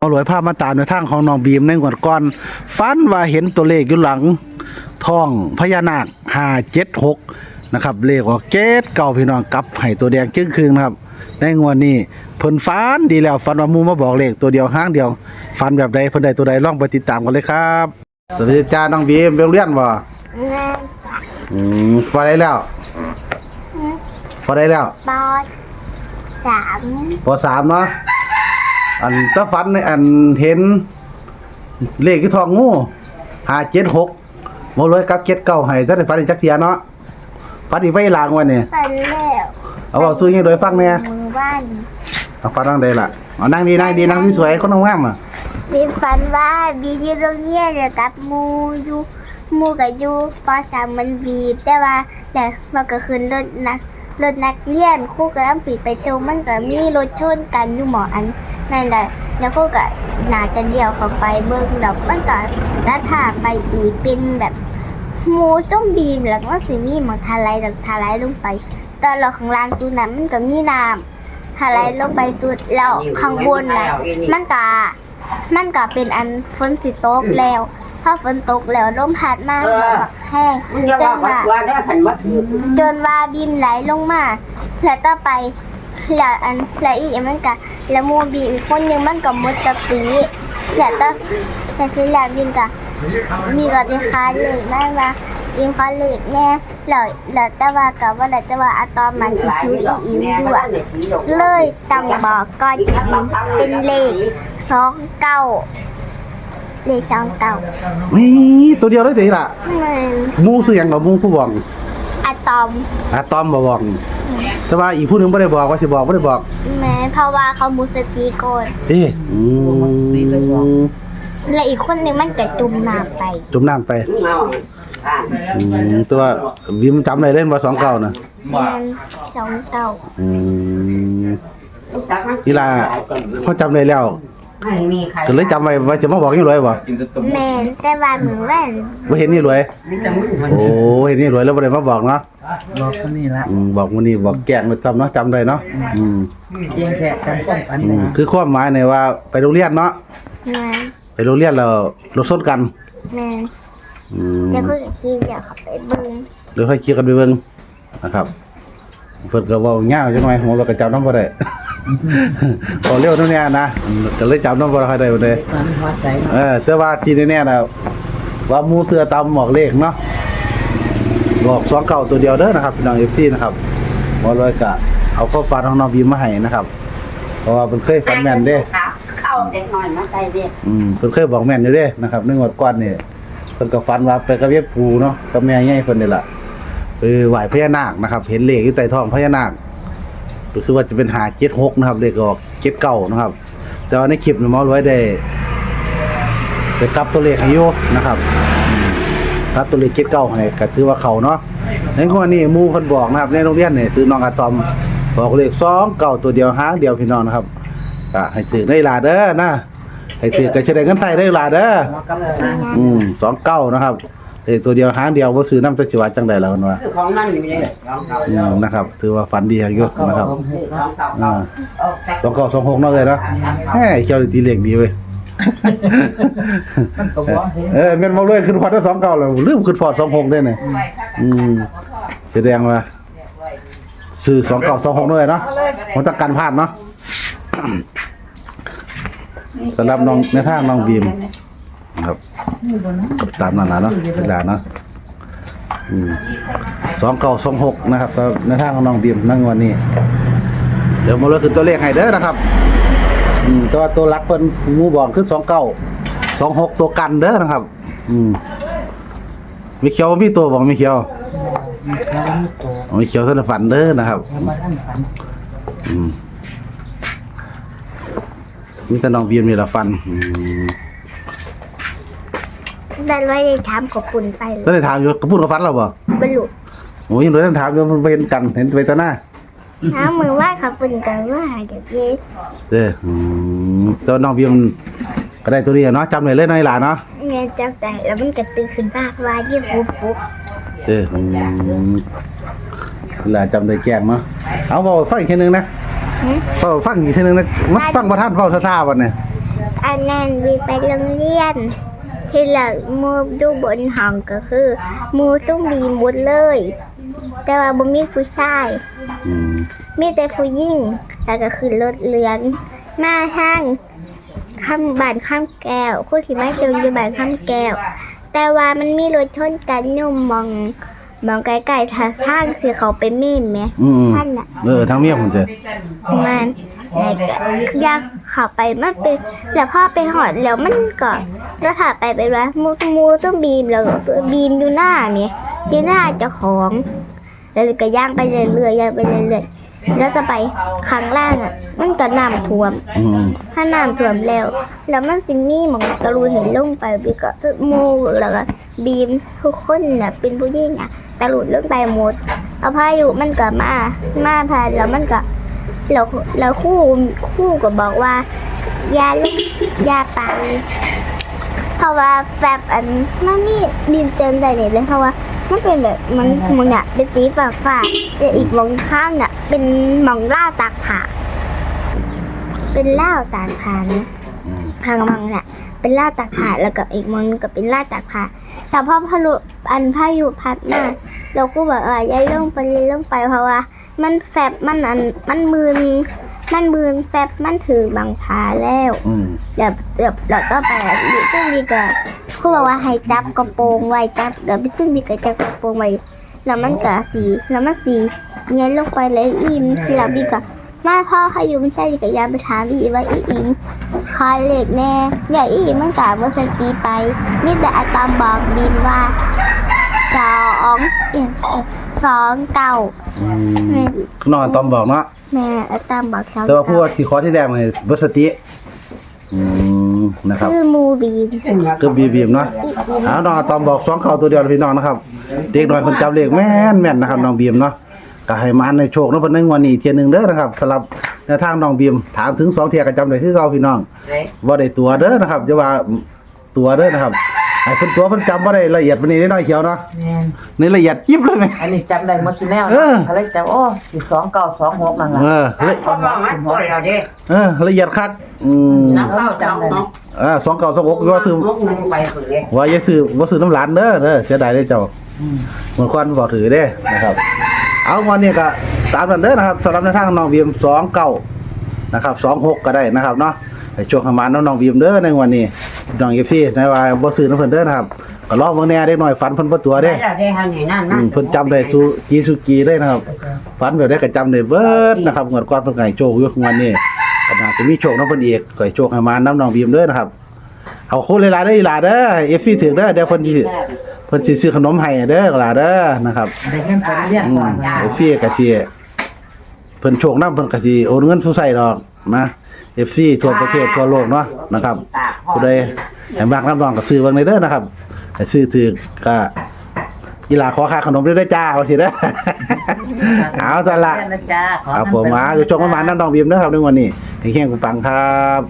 เอาหลวยภาพมาตามในทางของน้องบีมในงวดก่อนฝันว่าเห็นตัวเลขอยู่หลังท้องพญานาค576นะครับเลขออกเจ็ดเก่าพี่น้องกลับให้ตัวแดงจึ้งคืงนะครับ ในงวดนี้เพิ่นฝันดีแล้วฝันว่าหมูมาบอกเลขตัวเดียวห้างเดียวฝันแบบใดเพิ่นได้ตัวใดลองไปติดตามกันเลยครับสวัสดีจ้าน้องบีมไปโรงเรียนบ่แม่อืมพอได้แล้วพอได้แล้วปอสามปสามเนาะ อันตะฟันนี่อันเห็นเลขที่ทองงูห้าเจ็ดหกโมเลยกับเจ็ดเก้าให้ถ้าได้ฟันอีกจักเทียเนาะฟันอีกไปลางวันนี่ฟันแล้วเอาเอาซื้อยังโดยฟังเนี่ยมือบ้านเอาฟันนั่งได้ละเอานั่งดีนั่งดีนั่งที่สวยคนงามอะบีฟันว่าบีอยู่โรงเรียนเดียวกับหมูอยู่หมูกับอยู่ปสามมันบีบแต่ว่าแต่มันก็คืนรถนัก รถนักเรียนคู่กับน้ำปีไปชมมันก็มีรถชนกันอยู่หมออันนั่นแหละแล้วคู่ก็น่าจะเดียวเข้าไปเบิ่งดอกมันก็ลัดผ่าไปอีกเป็นแบบหมูส้มบีมแล้วก็สิมีหมองทาไลดอกทาไลลงไปตอนเราข้างลางสุดนั้นมันก็มีน้ำทาไลลงไปสุดแล้วข้างบนนะมันก็มันก็เป็นอันฝนสิตกแล้ว พอฝนตกแล้วลมพัดมามันก็บักแห้งมึงอย่าจว่านวัดว่าว่าได้ขันวัดถือจนว่าบินไหลลงมาแล้วต่อไปแล้วอันแล้วอีกอันมันก็แล้วหมูบีอีกคนหนึงมันก็หมดสติแล้วต่อแต่สิแล้วบินก็ มีก็เป็นคาเหล็กนั่นว่าอิงคาเหล็กแน่แล้วแล้วแต่ว่าก็ว่าแล้วแต่ว่าอะตอมมันสิถืออีอิงด้วยเลยตำบอกก้อนอิงเป็นเลขสองเก้า เลขสองเก้านี่ตัวเดียวเลยเดี๋ยวล่ะมันหมูซื้อหยังกับมูผู้บอกอะตอมอะตอมบ่บอกแต่ว่าอีกผู้หนึงบ่ได้บอกว่าสิบอกบ่ได้บอกแม้เพราะว่าเขามุสตีโกนเด้อืมและอีกคนหนึงมันก็จุ่มน้ำไปจุ่มน้ำไปมึงเอาอ่าอืมแต่ว่าบีมจำได้เล่นว่าสองเก้านะมันสองเก้าอืม กีฬาพอจำได้แล้ว ไม่มีใครก็เลยจำไว้ว่าจะมาบอกนี่รวยบ่แมนแต่ว่ามือแว่นบ่เห็นนี่รวย มีแต่มึงมันโอ้เห็นนี่รวยแล้วบ่ได้มาบอกเนาะบอกคนนี้ละอืมบอกมื้อนี้บอกแกล้งไปจำเนาะจำได้เนาะอืมเจียงแขกกันป้องกันอืมคือความหมายในว่าไปโรงเรียนเนาะแมนไปโรงเรียนแล้วรถชนกันแมนอืมจะคุยกับขี้เดี๋ยวเขาไปเบึงเดี๋ยวค่อยเคลียร์กันไปเบิ่งนะครับเพิ่นก็เว้ายาวจังหน่อยหัวเราก็จำนำบ่ได้ พอเร็วเท่านี้นะอืมก็เลยจำนำบ่ค่อยได้บ่ได้มันพอใส่เออแต่ว่าที่แน่ๆนะว่าหมูเสือตำหมอกเลขเนาะบอกสองเก่าตัวเดียวเด้อนะครับพี่น้องเอฟซีนะครับบอลอยกะเอาข้อฟันของน้องบีมมาให้นะครับ เพราะว่าเพิ่นเคยฟันแม่นเด้เข้าเด็กหน่อยมาใส่เด็กอืมเพิ่นเคยบอกแม่นอยู่เด้นะครับในงวดก่อนนี่เพิ่นก็ฟันว่าไปกับเย็บปูเนาะกับแม่ใหญ่เพิ่นนี่ล่ะเออไหวพญานาคนะครับ เห็นเลขอยู่ใต้ท้องพญานาค รู้สึกว่าจะเป็นหา76นะครับเลขออก79นะครับ แต่ว่าในคลิปนี่หมอรวยได้ไปกลับตัวเลขให้อยู่นะครับอืมกลับตัวเลขเก็ดเก้าให้ก็ถือว่าเขาเนาะในข้อนี้หมู่เพิ่นบอกนะครับ ในโรงเรียนนี่คือน้องอะตอมบอกเลข2เก้าตัวเดียวหางเดียวพี่น้องนะครับก็ให้ถือได้หลาเด้อนะให้ถือก็จะได้เงินไทยได้หลาเด้อหมอกำลังนะอืม2เก้านะครับ เลขตัวเดียวหางเดียวบ่ซื้อนำตะสิว่าจังได๋ล่ะเพิ่นว่าคือของมันอยู่เลยสองเก่าอืมนะครับ ถือว่าฝันดีอย่างอยู่นะครับสองเก่าอ่าเอาแต่สองเก้าสองหกเนาะเลยเนาะแหมเขียวนี่ตีเลขดีเว้ยมันก็บอกเห็นเออแม่นมาเลยขึ้นพอดได้สองเก้าแล้วลืมขึ้นพอดสองหกได้เนี่ยอืม แสดงว่าซื้อสองเก้าสองหกด้วยเนาะมันต้องการพลาดเนาะ สำหรับน้องในทางน้องบีมนะครับ ตามนั้นนะเนาะเวลาเนาะสองเก้าสองหกนะครับสำหรับในทางของน้องบีมนั่งวันนี้ เดี๋ยวมาเลยขึ้นตัวเลขให้เด้อนะครับอืมตัวตัวรักเพิ่นหมูบอกคือสองเก้าสองหกตัวกันเด้อนะครับ อืมมีเขียวมีตัวบอกมีเขียวเขาไม่โตมีเขียวสนฝันเด้อนะครับแล้วมาท่านฝันอืมมีแต่น้องเบียมนี่ละฟันอืม ได้ไว้ได้ถามกับปุ่นไปเลแล้วยได้ถามอยู่กระพูดกระฟันเราบ่บรรลุโอ้ยยังเหลือแต่ถามอยู่มันเป็นกันเห็นไปตาหน้าน้ำมือว่าขับปุ่นกันว่าเดี๋ยวนี้เด้ออืมตัวน้องเบียมก็ได้ตัวนี้อะเนาะจำเลยเลยน้อยหลานเนาะเงี้ยจับใจแล้วมันก็ตื่นขึ้นมากว่ายี่ปุ๊บปุ๊บเด้ออืมหลานจำได้แจ้งเนาะเอาบอกฟังอีกทีหนึงนะหึเฝ้าฟังอีกทีหนึงนะมันฟังประท่านเฝ้าซ่าๆวันเนี่ยอันนั้นวีไปโรงเรียน ที่หลังมูดูบนห้องก็คือหมูต้องมีหมดเลย แต่ว่าบ่มีผู้ชายอืมมีแต่ผู้หญิงแล้วก็คือรถเรือนมาห้างข้ามบ้านข้ามแก้วคู่ที่ไม่เจออยู่บ้านข้ามแก้ว แต่ว่ามันมีรถชนกันอยุ่มมองมองไกลๆทางทางที่เขาไปเม่นไหมอืมท่านน่ะเออทั้งเมียผมเจอมันแล้วก็ อยากข้าไปมันเป็นแล้วพ่อไปหอดแล้วมันก็แล้วถ่าไปเป็นว่ามูสมูต้องบีมแล้วก็บีมอยู่หน้าเนี่ยอยู่หน้าเจ้าของแล้วก็ย่างไปเรื่อยๆย่างไปเรื่อยๆแล้วจะไปข้างล่างอะ มันก็น้ำท่วมถ้าน้ำท่วมแล้ว แล้วมันสิมีหมองกระรูเห็นลงไปบีก็จะมูแล้วก็บีมทุกคนน่ะเป็นผู้หญิงอะตะลุดลงไปหมดเอาพายุมันก็มามาพาแล้วมันก็ แล้วแล้วครู่ครู่ก็บอกว่าอย่าลงอย่าไปเพราะว่าแบบอันมันนี่บีมเตือนใจเนี่ยเลยเพราะว่ามันเป็นแบบมันมันเนี่ยเป็นสีฟ้าฟ้าๆแต่อีกมองข้างเนี่ยเป็นหมองล่าตากผ้าเป็นล่าวตากผ้านะอืมทางมังเนี่ยเป็นล่าตากผ้าแล้วก็อีกมันก็เป็นล่าตากผ้าแต่พอพายุอันพายุพัดมาเราก็แบบว่าย้ายลงไปย้ายลงไปเพราะว่า มันแฟบมันอันมันมืนมันมืนแฟบมันถือบางพาแล้ว อืมเดี๋ยวเดี๋ยวเราต้องไปอะพี่ซึ่งมีก็เขาบอกว่าให้จับกระโปรงไว้จับเดี๋ยวพี่ซึ่งมีก็จับกระโปรงไว้แล้วมันก็สีแล้วมันสีเงี้ยลงไปเลยอิมแล้วพี่ก็มาพ่อเขาอยู่ไม่ใช่กับยามไปถามอีว่าอีอิมคาเล็กแน่อย่าอีอิมมันกะเมื่อสันตีไปมีแต่อาตามบอกบีมว่าสองเอ็ม สองเก้าอืแม่มนอนตอมบอกเนาะแม่อาตามบอกสองแต่ว่าพูดว่าที่ขอที่แรกเลยบสติอืมนะครับ คือมูบีมก็บีบีมเนาะเอาน้องตอมบอกสองเข่าตัวเดียวเลยพี่น้องนะครับ เด็กน้อยคนจำเลขแม่นแม่นนะครับน้องบีมเนาะก็ให้มาในโชคเนาะเพิ่นนึงวันนี้เที่ยหนึงเด้อนะครับสำหรับแนวทางน้องบีมถามถึงสองเที่ยก็จำได้คือเก่าพี่น้องเฮ้ยบ่ได้ตัวเด้อนะครับอย่าว่าตัวเด้อนะครับ ไอ้เพิ่นตัวเพิ่นจำบ่ได้ละเอียดปานนี้ได้น้อยเขียวเนาะแม่นนี่ละเอียดจิ๊บเลยแม่อันนี้จำได้หมดสิแนวเออ อะไรจำโอ้สิสองเก้าสองหกนั่นล่ะเออละเขาบอกว่าปล่อยเราดิเออละเอียดคักอืมน้ำเข้าจำเนาะเอ่า2เก่า2 6ว่าซื้อลูกนึงไปฝึกเลยว่าอย่าซื้อบ่ซื้อน้ำหลานเด้อเด้อเสียดายเด้อเจ้าอืมเหมือนควันบอกถือเด้นะครับ เอาวันนี้ก็ตามนั้นเด้อนะครับสำหรับในทางน้องบีมสองเก้านะครับสองหกก็ได้นะครับเนาะไปช่วงขมานน้องบีมเด้อในวันนี้ น้องเอฟซีในว่าบ่ซื้อน้ำเพิ่นเด้อนะครับก็รอเบิ่งแหน่เด็กน้อยฝันเพิ่นบ่ตัวไปเด้เราได้ทางไหนนั่นอืนั่นมเพิ่นจำได้สุจีสุกีเลยนะครับฝันแบบได้ก็จำได้เบิดนะครับงวดก่อนเพิ่นก็ให้โชคอยู่งวดนี้ก็น่าจะมีโชคนำเพิ่นอีกก็ให้โชคให้มาน้ำน้องบีมเด้อนะครับ เอาคนหลายๆเด้ออีหลาเด้อเอฟซีถึงเด้อเดี๋ยวเพิ่นสิเพิ่นสิซื้อขนมให้เด้อหลาเด้อนะครับได้เงินไปเรียนอืก่อมนเอฟซีก็สิเพิ่นโชคนำเพิ่นก็สิโอนเงินสู่ใส่ดอกนะ FC ทั่วประเทศทั่วโลกเนาะนะครับ ผู้ใดให้มากน้ำรองก็ซื้อเบิ่งได้เด้อนะครับให้ซื้อถือก็กีฬาขอค่าขนมด้วยเด้อจ้าว่าสิเด้อ เอาซะละ เรียนนะจ๊ะขอครับนำผมไปมาอยู่ชมประมาณน้ำดองบีมเด้อครับในวันนี้แข่งๆกูปังครับ